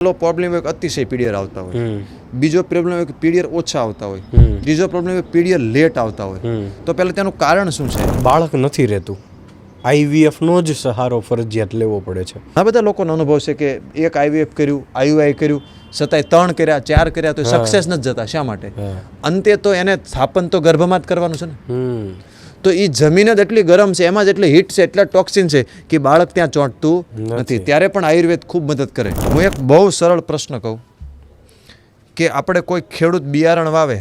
પહેલો પ્રોબ્લેમ એક અતિશય પીડિયર આવતા હોય. બીજો પ્રોબ્લેમ એક પીડિયર ઓછા આવતા હોય. ત્રીજો પ્રોબ્લેમ એક પીડિયર લેટ આવતા હોય. તો પહેલાં તેનું કારણ શું છે? બાળક નથી રહેતું. આઈવીએફનો જ સહારો ફરજિયાત લેવો પડે છે. આ બધા લોકોનો અનુભવ છે કે એક આઈવીએફ કર્યું આઈયુઆઈ કર્યું સતાય ત્રણ કર્યા ચાર કર્યા તો સક્સેસ નથી જતા. શા માટે? અંતે તો એને સ્થાપન તો ગર્ભમાં જ કરવાનું છે ને. તો એ જમીન જ એટલી ગરમ છે એમાં જ એટલી હીટ છે એટલા ટોક્સિન છે કે બાળક ત્યાં ચોંટતું નથી. ત્યારે પણ આયુર્વેદ ખૂબ મદદ કરે. હું એક બહુ સરળ પ્રશ્ન કહું કે આપણે કોઈ ખેડૂત બિયારણ વાવે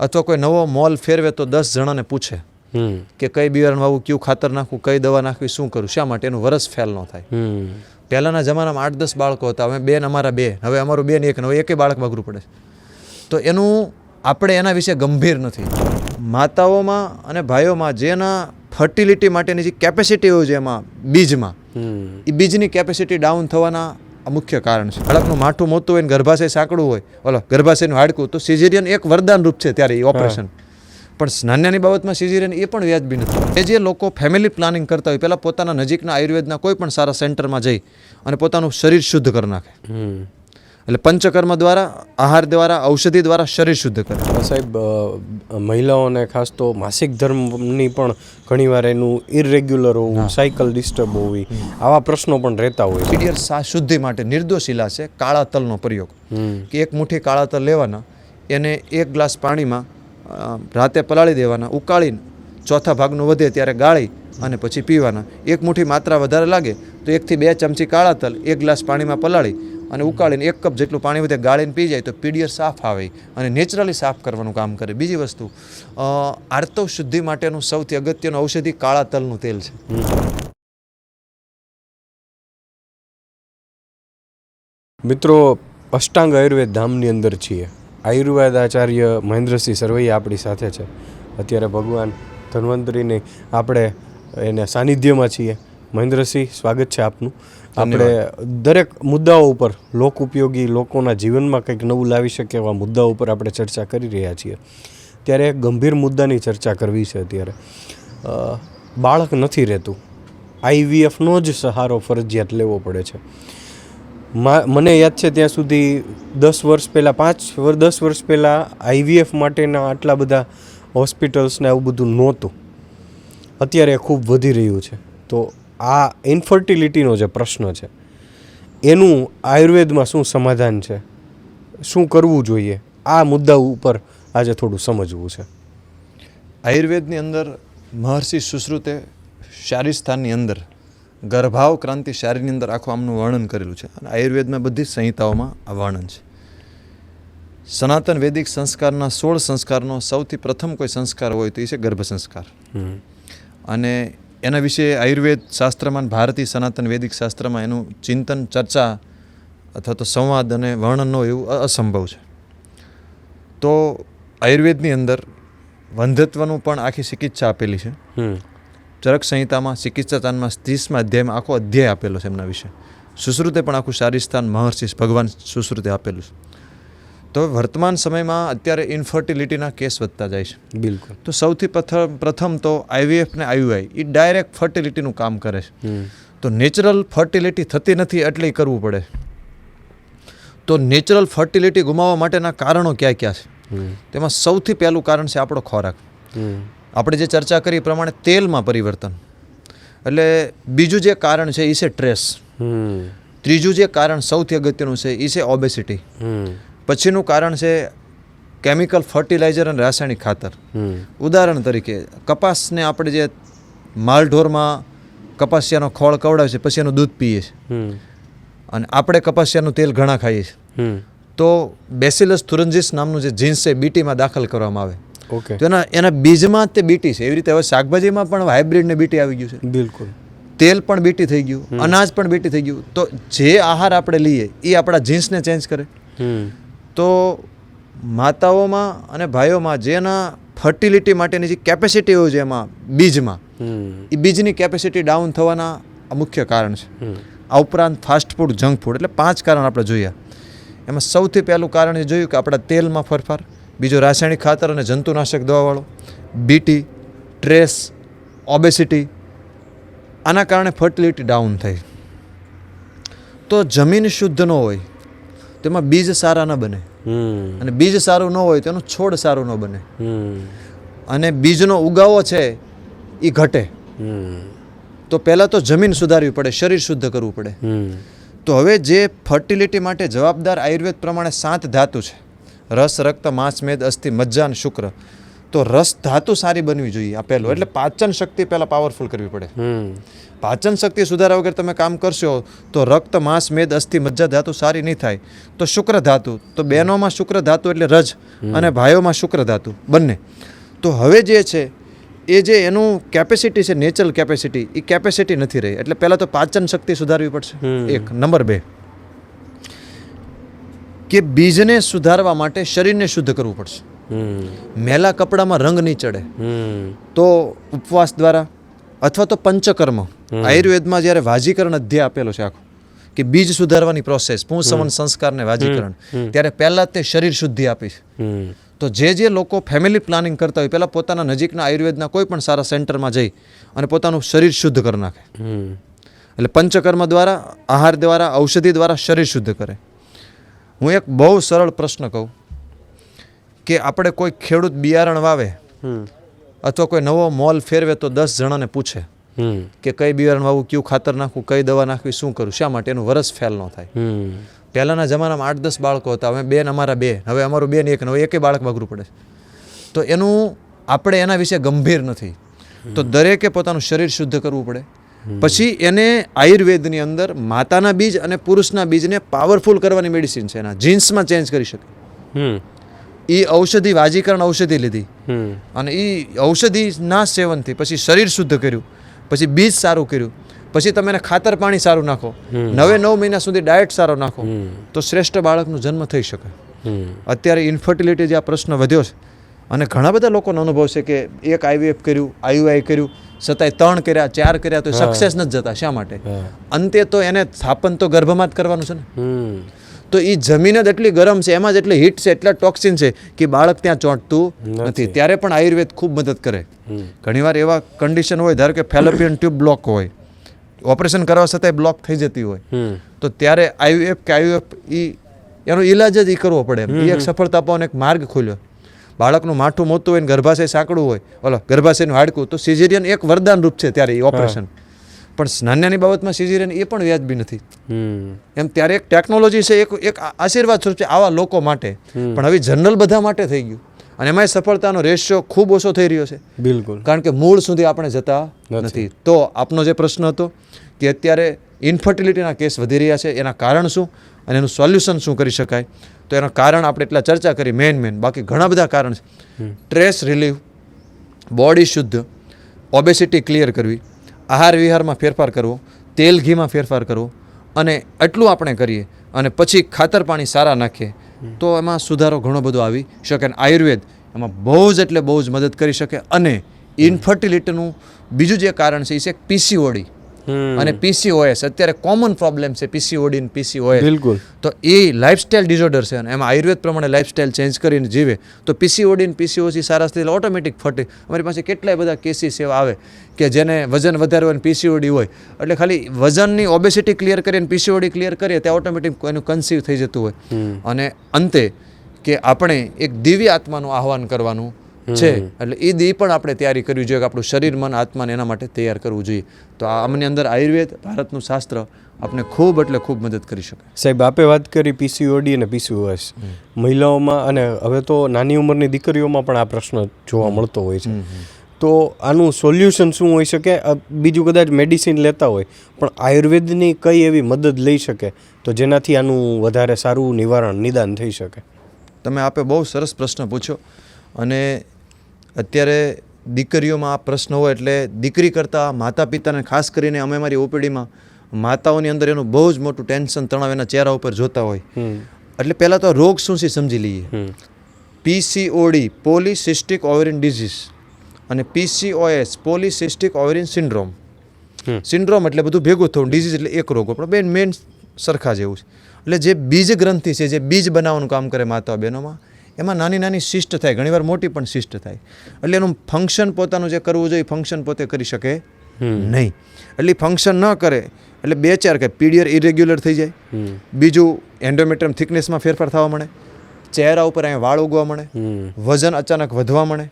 અથવા કોઈ નવો મોલ ફેરવે તો દસ જણાને પૂછે કે કઈ બિયારણ વાવવું કયું ખાતર નાખવું કઈ દવા નાખવી શું કરું શા માટે? એનું વરસ ફેલ ન થાય. પહેલાંના જમાનામાં આઠ દસ બાળકો હતા હવે બેન અમારા બે. હવે અમારું બેન એક ને હવે એકે બાળક વાગરું પડે. તો એનું આપણે એના વિશે ગંભીર નથી. માતાઓમાં અને ભાઈઓમાં જેના ફર્ટિલિટી માટેની જે કેપેસિટી હોય છે એમાં બીજમાં એ બીજની કેપેસિટી ડાઉન થવાના આ મુખ્ય કારણ છે. બાળકનું માઠું મોટું હોય ગર્ભાશય સાંકડું હોય ઓલો ગર્ભાશયનું હાડકું તો સિઝેરિયન એક વરદાન રૂપ છે ત્યારે એ ઓપરેશન પણ નાની બાબતમાં સિઝેરિયન એ પણ વ્યાજબી નથી. એ જે લોકો ફેમિલી પ્લાનિંગ કરતા હોય પહેલાં પોતાના નજીકના આયુર્વેદના કોઈ પણ સારા સેન્ટરમાં જઈ અને પોતાનું શરીર શુદ્ધ કરી નાખે. એટલે પંચકર્મ દ્વારા આહાર દ્વારા ઔષધિ દ્વારા શરીર શુદ્ધ કરે. સાહેબ મહિલાઓને ખાસ તો માસિક ધર્મની પણ ઘણીવાર એનું ઇરેગ્યુલર હોવું સાયકલ ડિસ્ટર્બ હોવી આવા પ્રશ્નો પણ રહેતા હોય પીડિયર સા શુદ્ધિ માટે નિર્દોષ ઇલાજ છે કાળા તલનો પ્રયોગ. કે એક મુઠ્ઠી કાળા તલ લેવાના એને એક ગ્લાસ પાણીમાં રાતે પલાળી દેવાના ઉકાળીને ચોથા ભાગનું વધે ત્યારે ગાળી અને પછી પીવાના. એક મુઠ્ઠી માત્રા વધારે લાગે તો એકથી બે ચમચી કાળા તલ એક ગ્લાસ પાણીમાં પલાળી અને ઉકાળીને એક કપ જેટલું પાણી વધે ગાળીને પી જાય તો પીડીયર સાફ આવે અને નેચરલી સાફ કરવાનું કામ કરે. બીજી વસ્તુ આર્તવ શુદ્ધિ માટેનું સૌથી અગત્યનું ઔષધિ કાળા તલનું તેલ છે. મિત્રો, અષ્ટાંગ આયુર્વેદ ધામની અંદર છીએ. આયુર્વેદ આચાર્ય મહેન્દ્રસિંહ સરવૈયા આપણી સાથે છે. અત્યારે ભગવાન ધન્વંતરીને આપણે એને સાનિધ્યમાં છીએ. મહેન્દ્રસિંહ, સ્વાગત છે આપનું. આપણે દરેક મુદ્દાઓ ઉપર લોક ઉપયોગી લોકોના જીવનમાં કંઈક નવું લાવી શકે એવા મુદ્દાઓ ઉપર આપણે ચર્ચા કરી રહ્યા છીએ. ત્યારે ગંભીર મુદ્દાની ચર્ચા કરવી છે અત્યારે. બાળક નથી રહેતું. આઈવીએફનો જ સહારો ફરજિયાત લેવો પડે છે. મને યાદ છે ત્યાં સુધી દસ વર્ષ પહેલાં, પાંચ દસ વર્ષ પહેલાં આઈવીએફ માટેના આટલા બધા હોસ્પિટલ્સને આવું બધું નહોતું. અત્યારે ખૂબ વધી રહ્યું છે. તો આ ઇન્ફર્ટિલિટીનો જે પ્રશ્ન છે એનું આયુર્વેદમાં શું સમાધાન છે? શું કરવું જોઈએ? આ મુદ્દા ઉપર આજે થોડું સમજવું છે. આયુર્વેદની અંદર મહર્ષિ સુશ્રુતે શારીસ્થાનની અંદર ગર્ભાવ ક્રાંતિ શારીરની અંદર આખું આમનું વર્ણન કરેલું છે અને આયુર્વેદમાં બધી સંહિતાઓમાં આ વર્ણન છે. સનાતન વૈદિક સંસ્કારના સોળ સંસ્કારનો સૌથી પ્રથમ કોઈ સંસ્કાર હોય તો એ છે ગર્ભ સંસ્કાર. અને એના વિશે આયુર્વેદ શાસ્ત્રમાં ભારતીય સનાતન વૈદિક શાસ્ત્રમાં એનું ચિંતન ચર્ચા અથવા તો સંવાદ અને વર્ણનનો એવું અસંભવ છે. તો આયુર્વેદની અંદર વંધત્વનું પણ આખી ચિકિત્સા આપેલી છે. ચરક સંહિતામાં ચિકિત્સાતાનમાં ત્રીસમાં અધ્યાયમાં આખો અધ્યાય આપેલો છે એમના વિશે. સુશ્રુતે પણ આખું શારીસ્થાન મહર્ષિ ભગવાન સુશ્રુતે આપેલું છે. તો વર્તમાન સમયમાં અત્યારે ઇન્ફર્ટિલિટીના કેસ વધતા જાય છે. બિલકુલ. તો સૌથી પ્રથમ પ્રથમ તો આઈવીએફ ને આઈયુઆઈ એ ડાયરેક્ટ ફર્ટિલિટીનું કામ કરે છે. તો નેચરલ ફર્ટિલિટી થતી નથી એટલે કરવું પડે. તો નેચરલ ફર્ટિલિટી ગુમાવવા માટેના કારણો ક્યાં ક્યાં છે? તેમાં સૌથી પહેલું કારણ છે આપણો ખોરાક. આપણે જે ચર્ચા કરી એ પ્રમાણે તેલમાં પરિવર્તન. એટલે બીજું જે કારણ છે એ છે ટ્રેસ ત્રીજું જે કારણ સૌથી અગત્યનું છે એ છે ઓબેસિટી પછીનું કારણ છે કેમિકલ ફર્ટિલાઇઝર અને રાસાયણિક ખાતર. ઉદાહરણ તરીકે કપાસને આપણે જે માલઢોરમાં કપાસિયાનો ખોળ કવડાવે છે પછી એનું દૂધ પીએ છીએ અને આપણે કપાસિયાનું તેલ ઘણા ખાઈએ છીએ તો બેસિલસ થુરંજીસ નામનું જે જીન્સ છે બીટીમાં દાખલ કરવામાં આવે. ઓકે. તો એના એના બીજમાં તે બીટી છે. એવી રીતે હવે શાકભાજીમાં પણ હાઇબ્રિડ ને બીટી આવી ગયું છે. બિલકુલ. તેલ પણ બીટી થઈ ગયું અનાજ પણ બીટી થઈ ગયું. તો જે આહાર આપણે લઈએ એ આપણા જીન્સને ચેન્જ કરે. તો માતાઓમાં અને ભાઈઓમાં જેના ફર્ટિલિટી માટેની જે કેપેસિટી હોય છે એમાં બીજમાં એ બીજની કેપેસિટી ડાઉન થવાના આ મુખ્ય કારણ છે. આ ઉપરાંત ફાસ્ટ ફૂડ જંક ફૂડ એટલે પાંચ કારણ આપણે જોઈએ. એમાં સૌથી પહેલું કારણ એ જોયું કે આપણા તેલમાં ફરફાર બીજો રાસાયણિક ખાતર અને જંતુનાશક દવાવાળો બીટી ટ્રેસ ઓબેસિટી આના કારણે ફર્ટિલિટી ડાઉન થઈ. તો જમીન શુદ્ધ ન હોય તેમાં બીજ સારા ન બને. અને બીજ સારું ન હોય તેનો છોડ સારું ન બને. અને બીજનો ઉગાવો છે એ ઘટે. તો પહેલાં તો જમીન સુધારવી પડે શરીર શુદ્ધ કરવું પડે. તો હવે જે ફર્ટિલિટી માટે જવાબદાર આયુર્વેદ પ્રમાણે સાત ધાતુ છે. રસ રક્ત માંસ મેદ અસ્થિ મજ્જા અને શુક્ર. તો રસ ધાતુ સારી બનવી જોઈએ આ પહેલું. એટલે પાચન શક્તિ પહેલાં પાવરફુલ કરવી પડે. પાચન શક્તિ સુધારા વગર તમે કામ કરશો તો રક્ત માંસ મેદ અસ્થિ મજ્જા ધાતુ સારી નહીં થાય. તો શુક્ર ધાતુ. તો બહેનોમાં શુક્ર ધાતુ એટલે રજ અને ભાઈઓમાં શુક્ર ધાતુ. બંને. તો હવે જે છે એ જે એનું કેપેસિટી છે નેચરલ કેપેસિટી એ કેપેસિટી નથી રહી. એટલે પહેલાં તો પાચન શક્તિ સુધારવી પડશે. એક. નંબર બે. કે બીજને સુધારવા માટે શરીરને શુદ્ધ કરવું પડશે. મેલા કપડામાં રંગ નહીં ચડે. તો ઉપવાસ દ્વારા અથવા તો પંચકર્મ. આયુર્વેદમાં જ્યારે વાજીકરણ અધ્યાય આપેલો છે આખો કે બીજ સુધારવાની પ્રોસેસ પુંસવન સંસ્કારને વાજીકરણ ત્યારે પહેલાં તે શરીર શુદ્ધિ આપી છે. તો જે જે લોકો ફેમિલી પ્લાનિંગ કરતા હોય પહેલાં પોતાના નજીકના આયુર્વેદના કોઈ પણ સારા સેન્ટરમાં જઈ અને પોતાનું શરીર શુદ્ધ કરી નાખે. એટલે પંચકર્મ દ્વારા આહાર દ્વારા ઔષધિ દ્વારા શરીર શુદ્ધ કરે. હું એક બહુ સરળ પ્રશ્ન કહું. કે આપણે કોઈ ખેડૂત બિયારણ વાવે અથવા કોઈ નવો મોલ ફેરવે તો દસ જણાને પૂછે કે કઈ બિયારણ વાવવું કયું ખાતર નાખવું કઈ દવા નાખવી શું કરું શા માટે? એનું વરસ ફેલ ન થાય. પહેલાંના જમાનામાં આઠ દસ બાળકો હતા. હવે બેન અમારા બે. હવે અમારું બેન એક હવે એકે બાળક બગડવું પડે. તો એનું આપણે એના વિશે ગંભીર નથી. તો દરેકે પોતાનું શરીર શુદ્ધ કરવું પડે. પછી એને આયુર્વેદની અંદર માતાના બીજ અને પુરુષના બીજને પાવરફુલ કરવાની મેડિસિન છે એના. જીન્સમાં ચેન્જ કરી શકે. હમ. એ ઔષધિ વાજીકરણ ઔષધિ લીધી. અને એ ઔષધિના સેવનથી પછી શરીર શુદ્ધ કર્યું પછી બીજ સારું કર્યું પછી તમે એને ખાતર પાણી સારું નાખો. નવે નવ મહિના સુધી ડાયટ સારો નાખો તો શ્રેષ્ઠ બાળકનો જન્મ થઈ શકે. અત્યારે ઇન્ફર્ટિલિટી જે આ પ્રશ્ન વધ્યો છે અને ઘણા બધા લોકોનો અનુભવ છે કે એક આઈવીએફ કર્યું આઈયુઆઈ કર્યું છતાંય ત્રણ કર્યા ચાર કર્યા તો સક્સેસ નથી જતા. શા માટે? અંતે તો એને સ્થાપન તો ગર્ભમાં જ કરવાનું છે ને. તો એ જમીન જ એટલી ગરમ છે એમાં જ એટલી હીટ છે એટલા ટોક્સિન છે કે બાળક ત્યાં ચોંટતું નથી. ત્યારે પણ આયુર્વેદ ખૂબ મદદ કરે. ઘણીવાર એવા કન્ડિશન હોય ધારો કે ફેલોપિયન ટ્યુબ બ્લોક હોય ઓપરેશન કરવા છતાંય બ્લોક થઈ જતી હોય તો ત્યારે આયુએફ કે આયુએફ એ એનો ઈલાજ જ એ કરવો પડે. એ એક સફળતા પાવાનો એક માર્ગ ખોલ્યો. બાળકનું માથું મોતું હોય ને ગર્ભાશય સાંકડું હોય ઓલો ગર્ભાશયનું હાડકું તો સિઝેરિયન એક વરદાન રૂપ છે ત્યારે એ ઓપરેશન પણ નાની બાબતમાં સિઝેરિયન એ પણ વ્યાજબી નથી. એમ ત્યારે એક ટેકનોલોજી છે એક એક આશીર્વાદ સ્વરૂપ છે આવા લોકો માટે. પણ હવે જનરલ બધા માટે થઈ ગયું. અને એમાંય સફળતાનો રેશિયો ખૂબ ઓછો થઈ રહ્યો છે. બિલકુલ. કારણ કે મૂળ સુધી આપણે જતા નથી. તો આપનો જે પ્રશ્ન હતો કે અત્યારે ઇન્ફર્ટિલિટીના કેસ વધી રહ્યા છે એના કારણ શું? અને એનું સોલ્યુશન શું કરી શકાય? તો એનું કારણ આપણે એટલા ચર્ચા કરી મેન મેન બાકી ઘણા બધા કારણ છે. સ્ટ્રેસ રિલીવ બોડી શુદ્ધ ઓબેસિટી ક્લિયર કરવી. આહાર વિહારમાં ફેરફાર કરવો તેલ ઘીમાં ફેરફાર કરવો અને એટલું આપણે કરીએ અને પછી ખાતર પાણી સારા નાખીએ તો એમાં સુધારો ઘણો બધો આવી શકે અને આયુર્વેદ એમાં બહુ જ એટલે બહુ જ મદદ કરી શકે અને ઇન્ફર્ટિલિટીનું બીજું જે કારણ છે એ છે પીસીઓડી. અને પીસીઓએસ અત્યારે કોમન પ્રોબ્લેમ છે પીસીઓડી અને પીસીઓએસ બિલકુલ. તો એ લાઇફસ્ટાઇલ ડિઝોર્ડર છે અને એમાં આયુર્વેદ પ્રમાણે લાઇફસ્ટાઇલ ચેન્જ કરીને જીવે. તો પીસીઓડી પીસીઓસી સારા સ્થિતિ ઓટોમેટિક ફટે. અમારી પાસે કેટલાય બધા કેસીસ એવા આવે કે જેને વજન વધારે હોય પીસીઓડી હોય. એટલે ખાલી વજનની ઓબેસિટી ક્લિયર કરીને પીસીઓડી ક્લિયર કરીએ ત્યાં ઓટોમેટિક એનું કન્સીવ થઈ જતું હોય. અને અંતે કે આપણે એક દિવ્ય આત્માનું આહવાન કરવાનું છે. એટલે એ દી પણ આપણે તૈયારી કરવી જોઈએ કે આપણું શરીર મન આત્માને એના માટે તૈયાર કરવું જોઈએ. તો આ આમની અંદર આયુર્વેદ ભારતનું શાસ્ત્ર આપણે ખૂબ એટલે ખૂબ મદદ કરી શકે. સાહેબ આપે વાત કરી પીસીઓડી અને પીસીઓએસ મહિલાઓમાં અને હવે તો નાની ઉંમરની દીકરીઓમાં પણ આ પ્રશ્ન જોવા મળતો હોય છે. તો આનું સોલ્યુશન શું હોઈ શકે? બીજું કદાચ મેડિસિન લેતા હોય પણ આયુર્વેદની કઈ એવી મદદ લઈ શકે તો જેનાથી આનું વધારે સારું નિવારણ નિદાન થઈ શકે? તમે આપે બહુ સરસ પ્રશ્ન પૂછ્યો. અને અત્યારે દીકરીઓમાં આ પ્રશ્ન હોય એટલે દીકરી કરતાં માતા પિતાને ખાસ કરીને અમે અમારી ઓપીડીમાં માતાઓની અંદર એનું બહુ જ મોટું ટેન્શન તણાવ એના ચહેરા ઉપર જોતા હોય. એટલે પહેલાં તો રોગ શું છે સમજી લઈએ. પીસીઓડી પોલિસિસ્ટિક ઓવેરિન ડિઝીઝ અને PCOS polycystic ovarian syndrome. Syndrome એટલે બધું ભેગું થવું ડિઝીઝ એટલે એક રોગ. પણ બેન મેન સરખા જેવું છે. એટલે જે બીજ ગ્રંથિ છે જે બીજ બનાવવાનું કામ કરે માતા બહેનોમાં એમાં નાની નાની શિષ્ટ થાય ઘણીવાર મોટી પણ શિષ્ટ થાય. એટલે એનું ફંક્શન પોતાનું જે કરવું જોઈએ ફંક્શન પોતે કરી શકે નહીં. એટલે ફંક્શન ન કરે એટલે બે ચાર કે પીડિયર ઇરેગ્યુલર થઈ જાય. બીજું એન્ડોમેટ્રમ થિકનેસમાં ફેરફાર થવા મળે. ચહેરા ઉપર અહીંયા વાળ ઉગવા મળે. વજન અચાનક વધવા મળે.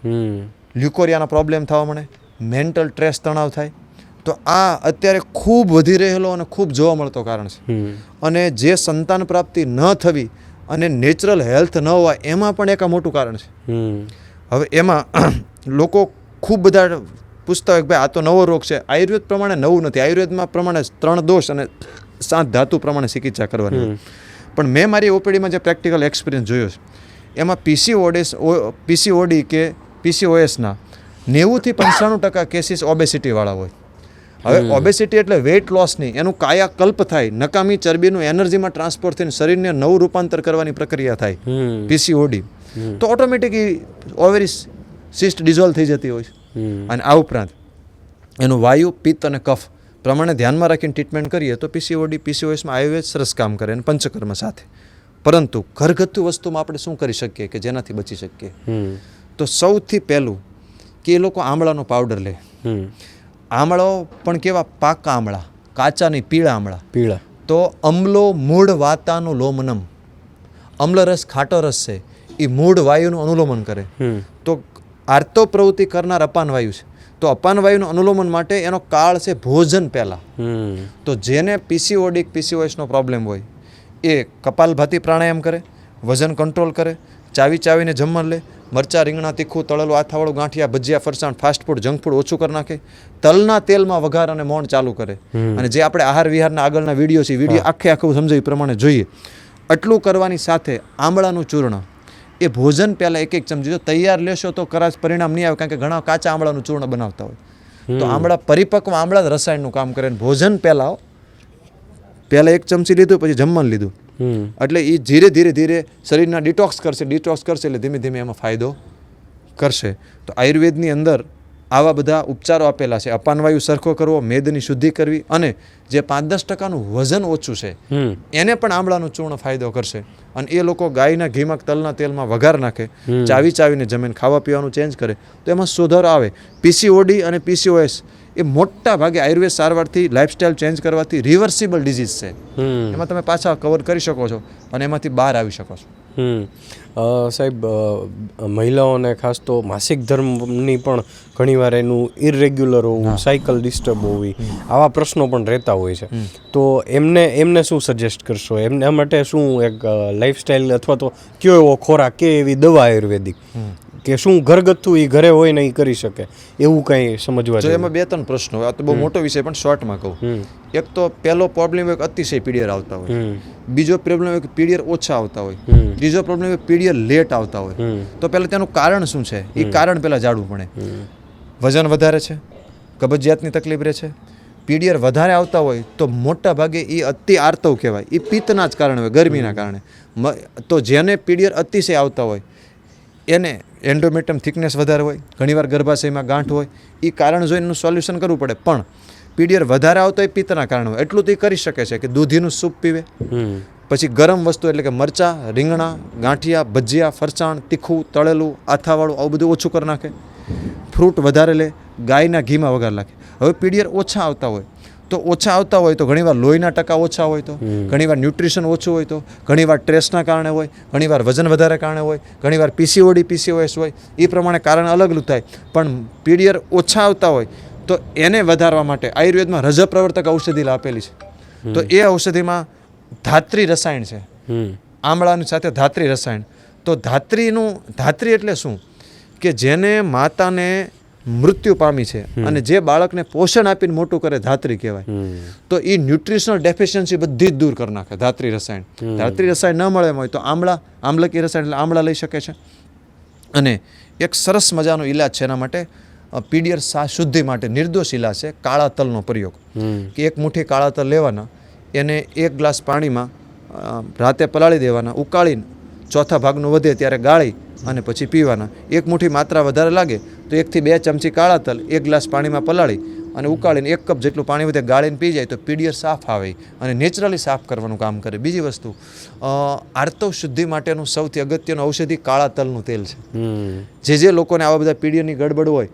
લ્યુકોરિયાના પ્રોબ્લેમ થવા મળે. મેન્ટલ સ્ટ્રેસ તણાવ થાય. તો આ અત્યારે ખૂબ વધી રહેલો અને ખૂબ જોવા મળતો કારણ છે. અને જે સંતાન પ્રાપ્તિ ન થવી અને નેચરલ હેલ્થ ન હોય એમાં પણ એક આ મોટું કારણ છે. હવે એમાં લોકો ખૂબ બધા પૂછતા હોય કે ભાઈ આ તો નવો રોગ છે. આયુર્વેદ પ્રમાણે નવું નથી. આયુર્વેદમાં પ્રમાણે ત્રણ દોષ અને સાત ધાતુ પ્રમાણે ચિકિત્સા કરવાની પણ મેં મારી ઓપીડીમાં જે પ્રેક્ટિકલ એક્સપિરિયન્સ જોયો છે એમાં પીસીઓડીસ પીસીઓડી કે પીસીઓએસના નેવુંથી પંચાણું ટકા કેસીસ ઓબેસિટીવાળા હોય. હવે ઓબેસિટી એટલે વેઇટ લોસની એનું કાયાકલ્પ થાય નકામી ચરબીનું એનર્જીમાં ટ્રાન્સફર થઈને શરીરને નવું રૂપાંતર કરવાની પ્રક્રિયા થાય પીસીઓડી તો ઓટોમેટિક ઓવેરી સિસ્ટ ડિઝોલ્વ થઈ જતી હોય છે. અને આ ઉપરાંત એનું વાયુ પિત્ત અને કફ પ્રમાણે ધ્યાનમાં રાખીને ટ્રીટમેન્ટ કરીએ તો પીસીઓડી પીસીઓએસમાં આયુર્વેદ સરસ કામ કરે અને પંચકર્મ સાથે. પરંતુ ઘરગથ્થુ વસ્તુમાં આપણે શું કરી શકીએ કે જેનાથી બચી શકીએ? તો સૌથી પહેલું કે એ લોકો આમળાનો પાવડર લે. આમળો પણ કેવા પાકા આમળા કાચા નહીં પીળા આમળા. પીળા. તો અમલો મૂળ વાતાનું લોમનમ અમ્લરસ ખાટો રસ છે એ મૂળ વાયુનું અનુલોમન કરે. તો આર્તો પ્રવૃત્તિ કરનાર અપાન વાયુ છે. તો અપાન વાયુનું અનુલોમન માટે એનો કાળ છે ભોજન પહેલાં. તો જેને પીસીઓડિક પીસીઓએસનો પ્રોબ્લેમ હોય એ કપાલભાતી પ્રાણાયામ કરે વજન કંટ્રોલ કરે ચાવી ચાવીને જમણ લે મરચા રીંગણા તીખું તળેલું આથાવાળું ગાંઠિયા ભજીયા ફરસાણ ફાસ્ટ ફૂડ જંક ફૂડ ઓછું કરી નાખે. તલના તેલમાં વઘાર અને મોણ ચાલુ કરે. અને જે આપણે આહાર વિહારના આગળના વીડિયો છે વીડિયો આખે આખું સમજાય એ પ્રમાણે જોઈએ. આટલું કરવાની સાથે આમળાનું ચૂર્ણ. એ ભોજન પહેલાં એક એક ચમચી જો તૈયાર લેશો તો કદાચ પરિણામ નહીં આવે કારણ કે ઘણા કાચા આમળાનું ચૂર્ણ બનાવતા હોય. તો આમળા પરિપક્વ આમળા જ રસાયણનું કામ કરે ભોજન પહેલાં પહેલાં એક ચમચી લીધું પછી જમવાનું લીધું. એટલે એ ધીરે ધીરે ધીરે શરીરના ડિટોક્સ કરશે ડિટોક્સ કરશે એટલે ધીમે ધીમે એમાં ફાયદો કરશે. તો આયુર્વેદની અંદર આવા બધા ઉપચારો આપેલા છે. અપાનવાયુ સરખો કરવો મેદની શુદ્ધિ કરવી અને જે પાંચ દસ ટકાનું વજન ઓછું છે એને પણ આમળાનું ચૂર્ણ ફાયદો કરશે. અને એ લોકો ગાયના ઘીમાં તલના તેલમાં વઘાર નાખે ચાવી ચાવીને જમીન ખાવા પીવાનું ચેન્જ કરે. તો એમાં સુધારો આવે. પીસીઓડી અને પીસીઓએસ એ મોટા ભાગે આયુર્વેદ સારવારથી લાઇફસ્ટાઇલ ચેન્જ કરવાથી રિવર્સિબલ ડિઝીઝ છે. એમાં તમે પાછા કવર કરી શકો છો અને એમાંથી બહાર આવી શકો છો. સાહેબ મહિલાઓને ખાસ તો માસિક ધર્મની પણ ઘણીવાર એનું ઇરેગ્યુલર હોવું સાયકલ ડિસ્ટર્બ હોવી આવા પ્રશ્નો પણ રહેતા હોય છે. તો એમને એમને શું સજેસ્ટ કરશો? એમના માટે શું એક લાઈફસ્ટાઈલ અથવા તો કયો એવો ખોરાક કે એવી દવા આયુર્વેદિક? કે શું ઘરગથ્થુ એ ઘરે હોય ને એ કરી શકે. એવું કંઈ સમજવા જોઈએ એમાં બે ત્રણ પ્રશ્નો. હોય. આ તો બહુ મોટો વિષય પણ શોર્ટમાં કહું. એક તો પહેલો પ્રોબ્લેમ એક અતિશય પીડિયર આવતા હોય. બીજો પ્રોબ્લેમ એક પીડિયર ઓછા આવતા હોય. ત્રીજો પ્રોબ્લેમ એક પીડિયર લેટ આવતા હોય. તો પહેલાં તેનું કારણ શું છે? એ કારણ પહેલાં જાણવું પડે. વજન વધારે છે? કબજિયાતની તકલીફ રહે છે? પીડિયર વધારે આવતા હોય તો મોટા ભાગે એ અતિ આર્તવ કહેવાય. એ પિત્તના જ કારણે હોય ગરમીના કારણે. તો જેને પીડિયર અતિશય આવતા હોય એને એન્ડોમેટમ થિકનેસ વધારે હોય ઘણીવાર ગર્ભાશયમાં ગાંઠ હોય એ કારણ જોઈને એનું સોલ્યુશન કરવું પડે. પણ પીડીઆર વધારે આવતો હોય પિત્તના કારણે હોય. એટલું તો એ કરી શકે છે કે દૂધીનું સૂપ પીવે પછી ગરમ વસ્તુ એટલે કે મરચાં રીંગણા ગાંઠિયા ભજીયા ફરસાણ તીખું તળેલું આથાવાળું આવું બધું ઓછું કરી નાખે. ફ્રૂટ વધારે લે ગાયના ઘીમાં વઘાર નાખે. હવે પીડીઆર ઓછા આવતા હોય તો ઓછા આવતા હોય તો ઘણીવાર લોહીના ટકા ઓછા હોય તો ઘણીવાર ન્યુટ્રિશન ઓછું હોય તો ઘણીવાર ટ્રેસના કારણે હોય ઘણીવાર વજન વધારે કારણે હોય ઘણીવાર પીસીઓડી પીસીઓએસ હોય એ પ્રમાણે કારણ અલગ અલગ થાય. પણ પીડિયર ઓછા આવતા હોય તો એને વધારવા માટે આયુર્વેદમાં રજ પ્રવર્તક ઔષધિ આપેલી છે. તો એ ઔષધિમાં ધાત્રી રસાયણ છે. આમળાની સાથે ધાત્રી રસાયણ. તો ધાત્રીનું ધાત્રી એટલે શું? કે જેને માતાને મૃત્યુ પામી છે. અને જે બાળકને પોષણ આપીને મોટું કરે ધાત્રી કહેવાય. તો એ ન્યુટ્રિશનલ ડેફિશિયન્સી બધી જ દૂર કરી નાખે ધાત્રી રસાયણ. ધાત્રી રસાયણ ન મળે એમ હોય તો આમળા આમલકી રસાયણ એટલે આમળા લઈ શકે છે. અને એક સરસ મજાનો ઈલાજ છે એના માટે પીડિયર સા શુદ્ધિ માટે નિર્દોષ ઈલાજ છે કાળા તલનો પ્રયોગ. કે એક મુઠ્ઠી કાળા તલ લેવાના એને એક ગ્લાસ પાણીમાં રાતે પલાળી દેવાના ઉકાળીને ચોથા ભાગનું વધે ત્યારે ગાળી અને પછી પીવાના. એક મુઠ્ઠી માત્રા વધારે લાગે તો એકથી બે ચમચી કાળા તલ એક ગ્લાસ પાણીમાં પલાળી અને ઉકાળીને એક કપ જેટલું પાણી વધે ગાળીને પી જાય તો પીડિયર સાફ આવે અને નેચરલી સાફ કરવાનું કામ કરે. બીજી વસ્તુ અ, આર્તવ શુદ્ધિ માટેનું સૌથી અગત્યનું ઔષધિ કાળા તલનું તેલ છે. જે જે લોકોને આવા બધા પીડિયરની ગડબડ હોય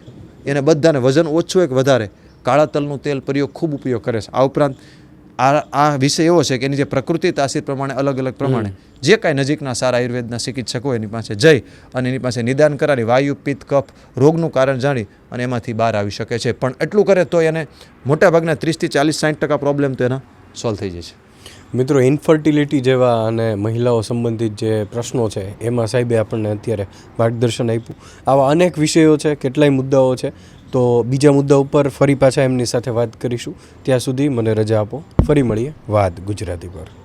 એને બધાને વજન ઓછું હોય વધારે. કાળા તલનું તેલ પ્રયોગ ખૂબ ઉપયોગ કરે છે. આ ઉપરાંત આ આ વિષય એવો છે કે એની જે પ્રકૃતિ તાસીર પ્રમાણે અલગ અલગ પ્રમાણે જે કાંઈ નજીકના સારા આયુર્વેદના ચિકિત્સકો એની પાસે જઈ અને એની પાસે નિદાન કરાવી વાયુ પિત્ત કફ રોગનું કારણ જાણી અને એમાંથી બહાર આવી શકે છે. પણ એટલું કરે તો એને મોટાભાગના ત્રીસથી ચાલીસ સાઠ ટકા પ્રોબ્લેમ તો એના સોલ્વ થઈ જાય છે. મિત્રો ઇન્ફર્ટિલિટી જેવા અને મહિલાઓ સંબંધિત જે પ્રશ્નો છે એમાં સાહેબે આપણને અત્યારે માર્ગદર્શન આપ્યું. આવા અનેક વિષયો છે કેટલાય મુદ્દાઓ છે. તો બીજા મુદ્દા ઉપર ફરી પાછા એમની સાથે વાત કરીશું. ત્યાં સુધી મને રજા આપો. ફરી મળીએ. વાત ગુજરાતી પર.